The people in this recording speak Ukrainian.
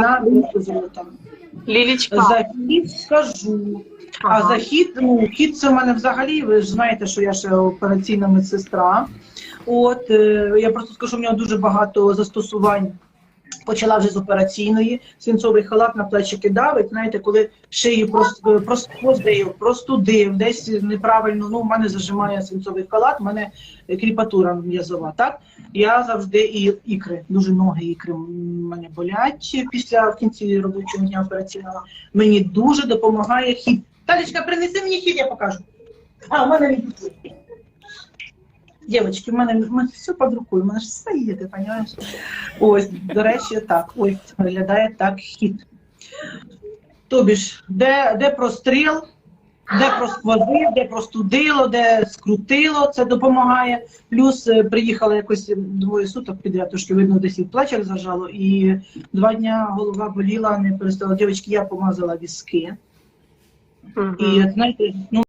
на золота. Лілічка. Захід скажу. А Ага. захід, ну, хід це в мене взагалі, ви ж знаєте, що я ще операційна медсестра. От, е, я просто скажу, що в нього дуже багато застосувань. Почала вже з операційної, свинцовий халат на плечики давить. Знаєте, коли шию просто простудив, простудив, десь неправильно, ну, в мене зажимає свинцовий халат, в мене кріпатура м'язова, так? Я завжди і ікри, дуже ноги ікри мене болять після в кінці робочого дня операційного. Мені дуже допомагає хід. Талічка, принеси мені хід, я покажу. А, у мене він тут. Дівчатки, в мене, мене все під рукою, в мене ж все є, ти розумієш? Ось, до речі, так, ось виглядає так хід. Тобі ж, де, де простріл, де просквозив, де простудило, де скрутило, це допомагає. Плюс е, приїхала якось двоє суток підряд, трошки видно, десь і в плечах зажало, і два дня голова боліла, не перестала. Дівчатки, я помазала віски. Мгм. І знаєте, ну